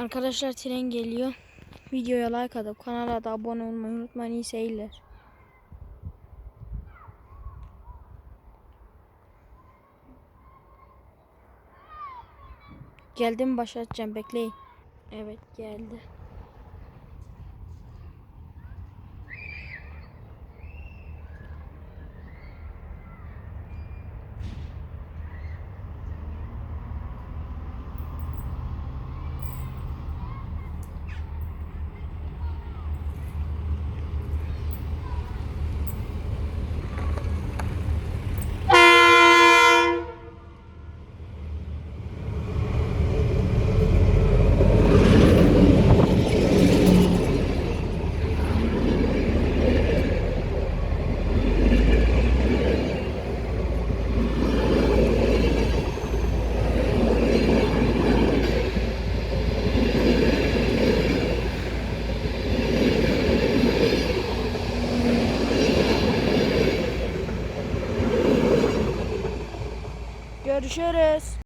Arkadaşlar tren geliyor. Videoya like atıp kanala da abone olmayı unutmayın. İyi seyirler. Geldim başlatacağım bekleyin. Evet geldi. Görüşürüz.